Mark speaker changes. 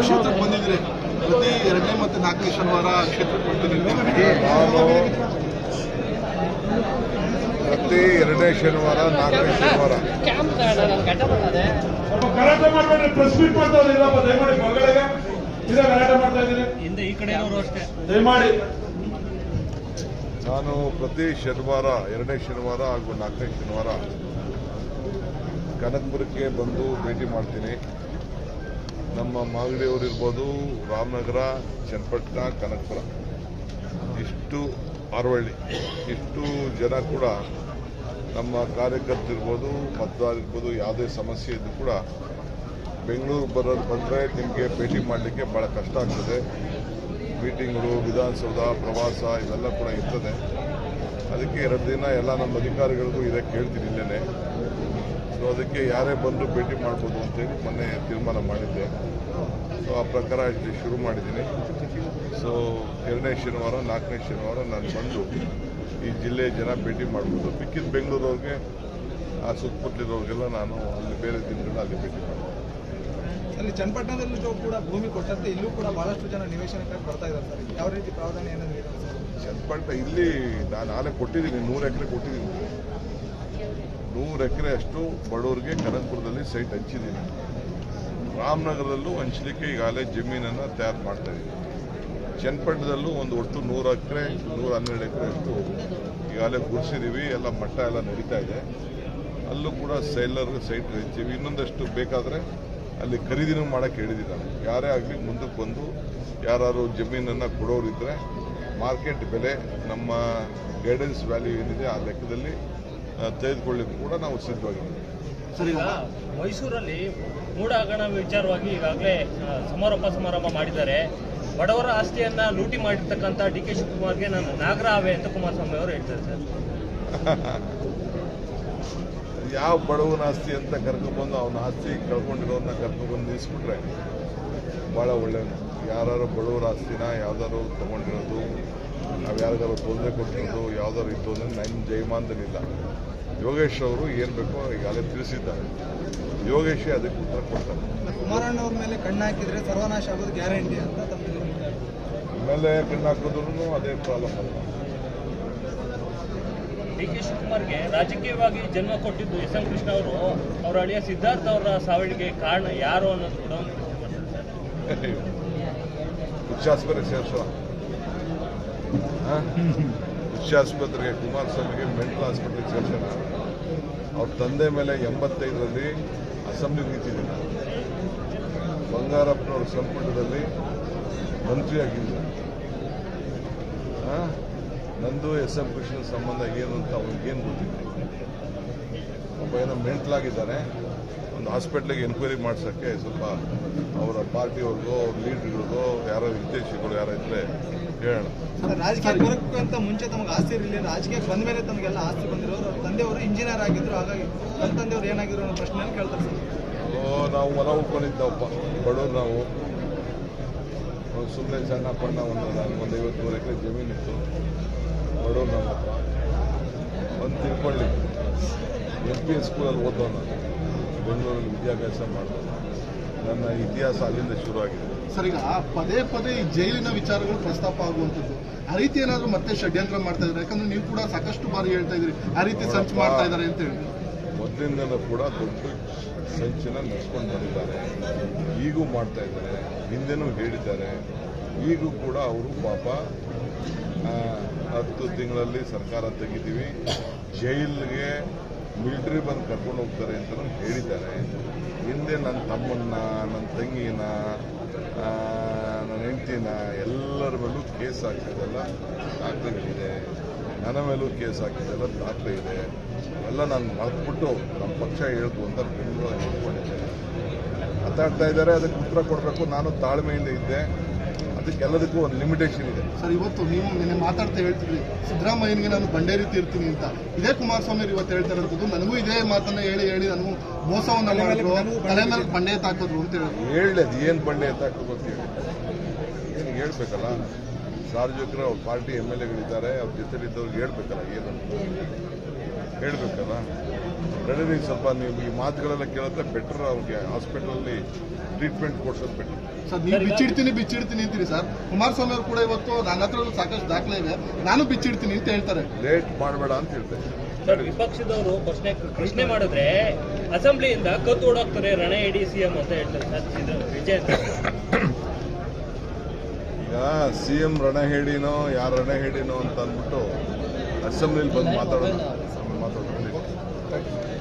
Speaker 1: ಕ್ಷೇತ್ರಕ್ಕೆ ಬಂದಿದ್ರೆ ಪ್ರತಿ ಎರಡನೇ ಮತ್ತು ನಾಲ್ಕನೇ ಶನಿವಾರ ಕ್ಷೇತ್ರಕ್ಕೆ ಬರ್ತೀನಿ
Speaker 2: ಪ್ರತಿ ಎರಡನೇ ಶನಿವಾರ ನಾಲ್ಕನೇ ಶನಿವಾರ
Speaker 3: ಗಲಾಟೆ ಮಾಡ್ಬೇಡ್ರಿ ಪ್ರೆಸ್ ಮಗಳಿಗೆ ಇದೇ ಗಲಾಟೆ ಮಾಡ್ತಾ ಇದ್ದೀರಿ
Speaker 4: ಹಿಂದೆ ಈ ಕಡೆ ಅಷ್ಟೇ.
Speaker 3: ದಯಮಾಡಿ.
Speaker 2: ನಾನು ಪ್ರತಿ ಶನಿವಾರ ಎರಡನೇ ಶನಿವಾರ ಹಾಗೂ ನಾಲ್ಕನೇ ಶನಿವಾರ ಕನಕಪುರಕ್ಕೆ ಬಂದು ಭೇಟಿ ಮಾಡ್ತೀನಿ. ನಮ್ಮ ಮಾಗಡಿಯವರು ಇರ್ಬೋದು ರಾಮನಗರ ಚನ್ನಪಟ್ಟಣ ಕನಕಪುರ. ಇಷ್ಟು ಅರವಳ್ಳಿ ಇಷ್ಟು ಜನ ಕೂಡ ನಮ್ಮ ಕಾರ್ಯಕರ್ತರಿರ್ಬೋದು ಮತದಾರರಿರ್ಬೋದು ಯಾವುದೇ ಸಮಸ್ಯೆ ಇದ್ದು ಕೂಡ ಬೆಂಗಳೂರು ಬರೋದು ಬಂದರೆ ನಿಮಗೆ ಭೇಟಿ ಮಾಡಲಿಕ್ಕೆ ಭಾಳ ಕಷ್ಟ ಆಗ್ತದೆ. ಮೀಟಿಂಗ್ಗಳು, ವಿಧಾನಸೌಧ, ಪ್ರವಾಸ ಇವೆಲ್ಲ ಕೂಡ ಇರ್ತದೆ. ಅದಕ್ಕೆ ಎರಡು ದಿನ ಎಲ್ಲ ನಮ್ಮ ಅಧಿಕಾರಿಗಳಿಗೂ ಇದಕ್ಕೆ ಕೇಳ್ತೀನಿ ಇಲ್ಲೇ ಸೊ ಅದಕ್ಕೆ ಯಾರೇ ಬಂದು ಭೇಟಿ ಮಾಡ್ಬೋದು ಅಂತೇಳಿ ಮೊನ್ನೆ ತೀರ್ಮಾನ ಮಾಡಿದ್ದೆ. ಸೊ ಆ ಪ್ರಕಾರ ಇಲ್ಲಿ ಶುರು ಮಾಡಿದ್ದೀನಿ. ಸೊ ಎರಡನೇ ಶನಿವಾರ, ನಾಲ್ಕನೇ ಶನಿವಾರ ನಾನು ಬಂದು ಈ ಜಿಲ್ಲೆಯ ಜನ ಭೇಟಿ ಮಾಡ್ಬೋದು. ಮಿಕ್ಕಿದ ಬೆಂಗಳೂರವ್ರಿಗೆ ಆ ಸುತ್ತಮುತ್ತಲಿರೋರಿಗೆಲ್ಲ ನಾನು ಅಲ್ಲಿ ಬೇರೆ ದಿನಗಳ ಅಲ್ಲಿ ಭೇಟಿ ಮಾಡ್ತೀನಿ.
Speaker 5: ಅಲ್ಲಿ ಚನ್ನಪಟ್ಟಣದಲ್ಲೂ ಕೂಡ ಭೂಮಿ ಕೊಟ್ಟಂತೆ, ಇಲ್ಲೂ ಕೂಡ ಬಹಳಷ್ಟು ಜನ ನಿವೇಶನಕ್ಕಾಗಿ ಬರ್ತಾ ಇದ್ದಾರೆ ಸರ್. ಯಾವ ರೀತಿ ಪ್ರಾವಧಾನ ಏನಾದರೂ
Speaker 2: ಚನ್ನಪಟ್ಟಣ ಇಲ್ಲಿ ನಾನು ಆಲೆ ಕೊಟ್ಟಿದ್ದೀನಿ, ನೂರು ಎಕರೆ ಕೊಟ್ಟಿದ್ದೀನಿ. ನೂರು ಎಕರೆ ಅಷ್ಟು ಬಡವರಿಗೆ ಕನಕಪುರದಲ್ಲಿ ಸೈಟ್ ಹಂಚಿದ್ದೀನಿ. ರಾಮನಗರದಲ್ಲೂ ಹಂಚಲಿಕ್ಕೆ ಈಗಾಗಲೇ ಜಮೀನನ್ನು ತಯಾರು ಮಾಡ್ತಾ ಇದ್ದೀನಿ. ಚನ್ನಪಟ್ಟಣದಲ್ಲೂ ಒಂದು ಒಟ್ಟು ನೂರು ಎಕರೆ, ನೂರ ಹನ್ನೆರಡು ಎಕರೆ ಅಷ್ಟು ಈಗಾಗಲೇ ಗುರ್ಸಿದ್ದೀವಿ ಎಲ್ಲ ಮಟ್ಟ ಎಲ್ಲ ನಡೀತಾ ಇದೆ. ಅಲ್ಲೂ ಕೂಡ ಸೈಲರ್ ಸೈಟ್ ಹಂಚ್ತೀವಿ ಇನ್ನೊಂದಷ್ಟು ಬೇಕಾದರೆ ಅಲ್ಲಿ ಖರೀದಿನೂ ಮಾಡೋಕ್ಕೆ ಹೇಳಿದ್ದೀನಿ ಯಾರೇ ಆಗಲಿ ಮುಂದಕ್ಕೆ ಬಂದು ಯಾರು ಜಮೀನನ್ನು ಕೊಡೋರಿದ್ದರೆ ಮಾರ್ಕೆಟ್ ಬೆಲೆ ನಮ್ಮ ಗೈಡೆನ್ಸ್ ವ್ಯಾಲ್ಯೂ ಏನಿದೆ ಆ ಲೆಕ್ಕದಲ್ಲಿ ತೆಗೆದುಕೊಳ್ಳಿಕ್ಕೆ ಕೂಡ ನಾವು ಸಿದ್ಧವಾಗಿದ್ದೀವಿ.
Speaker 1: ಸರ್
Speaker 4: ಮೈಸೂರಲ್ಲಿ ಮೂಡ ಹಗರಣ ವಿಚಾರವಾಗಿ ಈಗಾಗಲೇ ಸಮಾರೋಪ ಸಮಾರಂಭ ಮಾಡಿದ್ದಾರೆ. ಬಡವರ ಆಸ್ತಿಯನ್ನ ಲೂಟಿ ಮಾಡಿರ್ತಕ್ಕಂಥ ಡಿ ಕೆ ಶಿವಕುಮಾರ್ಗೆ ನಾನು ನಾಗರ ಆವೆ ಅಂತ ಕುಮಾರಸ್ವಾಮಿ ಅವರು ಹೇಳ್ತಾರೆ ಸರ್.
Speaker 2: ಯಾವ ಬಡವನ ಆಸ್ತಿ ಅಂತ ಕರ್ಕೊಂಡ್ಬಂದು ಅವನ ಆಸ್ತಿ ಕಳ್ಕೊಂಡಿರೋದನ್ನ ಕರ್ಕೊಬಂದು ನಿಲ್ಲಿಸ್ಬಿಟ್ರೆ ಭಾಳ ಒಳ್ಳೆಯದು ಯಾರು ಬಡವರ ಆಸ್ತಿನ ಯಾವ್ದಾರು ತೊಗೊಂಡಿರೋದು ನಾವು ಯಾರಿಗಾರು ತೊಂದರೆ ಕೊಟ್ಟಿರೋದು ಯಾವ್ದಾದ್ರು ಇತ್ತು ಅಂದರೆ ನನ್ನ ಜಯಮಾನದಲ್ಲಿಲ್ಲ. ಯೋಗೇಶ್ ಅವರು ಏನು ಬೇಕೋ ಈಗಾಗಲೇ ತಿಳಿಸಿದ್ದಾರೆ. ಯೋಗೇಶೇ ಅದಕ್ಕೆ ಉತ್ತರ ಕೊಡ್ತಾರೆ.
Speaker 5: ಕುಮಾರಣ್ಣ ಅವ್ರ ಮೇಲೆ ಕಣ್ಣು ಹಾಕಿದ್ರೆ ಸರ್ವನಾಶ ಆಗೋದು ಗ್ಯಾರಂಟಿ ಅಂತ
Speaker 2: ಆಮೇಲೆ ಕಣ್ಣು ಹಾಕಿದ್ರು ಅದೇ ಪ್ರಾಬ್ಲಮ್ ಅಲ್ಲ
Speaker 4: ಡಿ ಕೆ ಶಿವಕುಮಾರ್ಗೆ ರಾಜಕೀಯವಾಗಿ ಜನ್ಮ ಕೊಟ್ಟಿದ್ದು ಎಸ್ ಎಂ ಕೃಷ್ಣ ಅವರು, ಅವರ ಅಳಿಯ ಸಿದ್ಧಾರ್ಥ ಅವರ ಸಾವಿಗೆ ಕಾರಣ ಯಾರು ಅನ್ನೋದು ಕೂಡ
Speaker 2: ಹುಚ್ಚಾಸ್ಪತ್ರೆಗೆ ಕುಮಾರಸ್ವಾಮಿಗೆ ಮೆಂಟಲ್ ಆಸ್ಪತ್ರೆಗೆ ಸೇರ್ಸೋಣ. ಅವ್ರ ತಂದೆ ಮೇಲೆ ಎಂಬತ್ತೈದರಲ್ಲಿ ಅಸೆಂಬ್ಲಿ ನಿಂತಿದ್ದೀನಿ ಬಂಗಾರಪ್ಪನವ್ರ ಸಂಪುಟದಲ್ಲಿ ಮಂತ್ರಿಯಾಗಿದ್ದ? ನಂದು ಎಸ್ ಎಂ ಕೃಷ್ಣ ಸಂಬಂಧ ಏನು ಅಂತ ಅವ್ರಿಗೇನು ಗೊತ್ತಿಲ್ಲ. ಒಬ್ಬ ಏನೋ ಮೆಂಟ್ಲಾಗಿದ್ದಾನೆ ಒಂದು ಹಾಸ್ಪಿಟ್ಲಿಗೆ ಎನ್ಕ್ವೈರಿ ಮಾಡ್ಸೋಕ್ಕೆ ಸ್ವಲ್ಪ ಅವರ ಪಾರ್ಟಿಯವ್ರಿಗೋ ಅವ್ರ ಲೀಡ್ರ್ಗಳಿಗೋ ಯಾರೋ ವಿದೇಶಿಗಳು ಯಾರೋ ಇದ್ರೆ ಹೇಳೋಣ.
Speaker 5: ಸರ್ ರಾಜಕೀಯ ಬರೋಕ್ಕಂತ ಮುಂಚೆ ತಮಗೆ ಆಸ್ತಿ ಇರಲಿಲ್ಲ. ರಾಜಕೀಯಕ್ಕೆ ಬಂದ ಮೇಲೆ ತಮಗೆಲ್ಲ ಆಸ್ತಿ ಬಂದಿರೋರು ಅವ್ರ. ತಂದೆಯವರು ಇಂಜಿನಿಯರ್ ಆಗಿದ್ರು. ಹಾಗಾಗಿ ನನ್ನ ತಂದೆಯವರು ಏನಾಗಿರೋ ಅನ್ನೋ ಪ್ರಶ್ನೆ ಕೇಳ್ತಾರೆ ಸರ್.
Speaker 2: ನಾವು ಹೊಲ ಉಳ್ಕೊಂಡಿದ್ದವಪ್ಪ ಬಡವ್ರು ನಾವು. ಸುಮ್ಮನೆ ಸಣ್ಣ ಪಣ್ಣ ಒಂದು ಒಂದು ಐವತ್ತು ನೂರು ಎಕರೆ ಜಮೀನಿತ್ತು ಬಡವ್ರು ನಮ್ಮ ಹತ್ರ ಒಂದು ತಿಳ್ಕೊಳ್ಳಿ. ಎಲ್ ಪಿ ಸ್ಕೂಲಲ್ಲಿ ಓದೋಣ ಬೆಂಗಳೂರಲ್ಲಿ ವಿದ್ಯಾಭ್ಯಾಸ ಮಾಡೋಣ ನನ್ನ ಇತಿಹಾಸ ಅಲ್ಲಿಂದ ಶುರು ಆಗಿದೆ
Speaker 1: ಸರ್ ಈಗ ಪದೇ ಪದೇ ಈ ಜೈಲಿನ ವಿಚಾರಗಳು ಪ್ರಸ್ತಾಪ ಆಗುವಂಥದ್ದು ಆ ರೀತಿ ಏನಾದರೂ ಮತ್ತೆ ಷಡ್ಯಂತ್ರ ಮಾಡ್ತಾ ಇದ್ದಾರೆ? ಯಾಕಂದ್ರೆ ನೀವು ಕೂಡ ಸಾಕಷ್ಟು ಬಾರಿ ಹೇಳ್ತಾ ಇದ್ದೀರಿ ಆ ರೀತಿ ಸಂಚು ಮಾಡ್ತಾ ಇದ್ದಾರೆ ಅಂತ ಹೇಳಿ.
Speaker 2: ಮೊದಲಿಂದಲೂ ಕೂಡ ದೊಡ್ಡ ಸಂಚನ ನಡೆಸ್ಕೊಂಡು ಬಂದಿದ್ದಾರೆ. ಈಗೂ ಮಾಡ್ತಾ ಇದ್ದಾರೆ ಹಿಂದೆನೂ ಹೇಳಿದ್ದಾರೆ. ಈಗೂ ಕೂಡ ಅವರು ಪಾಪ ಹತ್ತು ತಿಂಗಳಲ್ಲಿ ಸರ್ಕಾರ ತೆಗಿತೀವಿ. ಜೈಲ್ಗೆ ಮಿಲಿಟರಿ ಬಂದು ಕರ್ಕೊಂಡು ಹೋಗ್ತಾರೆ ಅಂತಲೂ ಹೇಳಿದ್ದಾರೆ. ಹಿಂದೆ ನನ್ನ ತಮ್ಮನ್ನ ನನ್ನ ತಂಗಿನ ನನ್ನ ಹೆಂಡತಿನ ಎಲ್ಲರ ಮೇಲೂ ಕೇಸ್ ಹಾಕಿದ್ದೆಲ್ಲ ದಾಖಲೆಗಳಿದೆ. ನನ್ನ ಮೇಲೂ ಕೇಸ್ ಹಾಕಿದ್ದೆಲ್ಲ ದಾಖಲೆ ಇದೆ. ಎಲ್ಲ ನಾನು ಮರೆತ್ಬಿಟ್ಟು ನಮ್ಮ ಪಕ್ಷ ಹೇಳ್ತು ಅಂತ ಹೇಳ್ಕೊಂಡಿದ್ದೇನೆ. ಮಾತಾಡ್ತಾ ಇದ್ದಾರೆ, ಅದಕ್ಕೆ ಉತ್ತರ ಕೊಡಬೇಕು. ನಾನು ತಾಳ್ಮೆಯಿಂದ ಇದ್ದೆ. ಅದಕ್ಕೆಲ್ಲದಕ್ಕೂ ಒಂದು ಲಿಮಿಟೇಷನ್ ಇದೆ.
Speaker 1: ಸರ್ ಇವತ್ತು ನೀವು ನಿನ್ನೆ ಮಾತಾಡ್ತಾ ಹೇಳ್ತಿದ್ರಿ ಸಿದ್ದರಾಮಯ್ಯನಿಗೆ ನಾನು ಬಂಡೇರಿ ತೀರ್ತೀನಿ ಅಂತ. ಇದೇ ಕುಮಾರಸ್ವಾಮಿ ಅವ್ರು ಇವತ್ತು ಹೇಳ್ತಾ ಇರೋದು ನನಗೂ ಇದೇ ಮಾತನ್ನ ಹೇಳಿ ಹೇಳಿ ನಾನು ಮೋಸವನ್ನ ಮಾಡಿದ್ರು ತಲೆ ಮೇಲೆ ಬಂಡೆ ಎತ್ತಾಕಿದ್ರು ಅಂತ ಹೇಳಿ.
Speaker 2: ಹೇಳಿ ಅದು ಏನು ಬಂಡೆ ಅಂತ ಗೊತ್ತೇಳಿ ಏನು ಹೇಳ್ಬೇಕಲ್ಲ? ಸಾರ್ವಜನಿಕರು ಅವ್ರ ಪಾರ್ಟಿ ಎಂ ಎಲ್ ಎಗಳಿದ್ದಾರೆ ಅವ್ರ ಜೊತೆಲಿದ್ದವ್ರಿಗೆ ಹೇಳ್ಬೇಕಲ್ಲ ಏನು? ಹೇಳ್ಬೇಕಲ್ಲ? ನಡೀರಿ ಸ್ವಲ್ಪ ನೀವು ಈ ಮಾತುಗಳೆಲ್ಲ ಕೇಳಿದ್ರೆ ಬೆಟರ್ ಅವ್ರಿಗೆ ಹಾಸ್ಪಿಟಲಲ್ಲಿ ಟ್ರೀಟ್ಮೆಂಟ್ ಕೊಡ್ಸೋದು ಬೆಟರ್
Speaker 1: ಸರ್ ನೀವು ಬಿಚ್ಚಿಡ್ತೀನಿ ಬಿಚ್ಚಿಡ್ತೀನಿ ಅಂತೀರಿ ಸರ್. ಕುಮಾರಸ್ವಾಮಿ ಅವರು ಕೂಡ ಇವತ್ತು ನನ್ನ ಹತ್ರ ಸಾಕಷ್ಟು ದಾಖಲೆ ಇದೆ. ನಾನು ಬಿಚ್ಚಿಡ್ತೀನಿ ಅಂತ ಹೇಳ್ತಾರೆ.
Speaker 2: ಲೇಟ್ ಮಾಡಬೇಡ ಅಂತ ಹೇಳ್ತಾರೆ.
Speaker 4: ಸರ್ ವಿಪಕ್ಷದವರು ಪ್ರಶ್ನೆ ಪ್ರಶ್ನೆ ಮಾಡಿದ್ರೆ ಅಸೆಂಬ್ಲಿಯಿಂದ ಕತ್ತು ಓಡಾಕ್ತಾರೆ ರಣ ಎಡಿ ಸಿಎಂ ಅಂತ ಹೇಳ್ತಾರೆ ಸರ್ ಇದು ವಿಜಯ್ ಸರ್
Speaker 2: ಈಗ ಸಿ ಎಂ ರಣಹೇಡಿನೋ ಯಾರು ರಣಹೇಡಿನೋ ಅಂತ ಅಂದ್ಬಿಟ್ಟು ಅಸೆಂಬ್ಲಿಲಿ ಬಂದು ಮಾತಾಡೋಣ ಆಮೇಲೆ ಮಾತಾಡೋಣ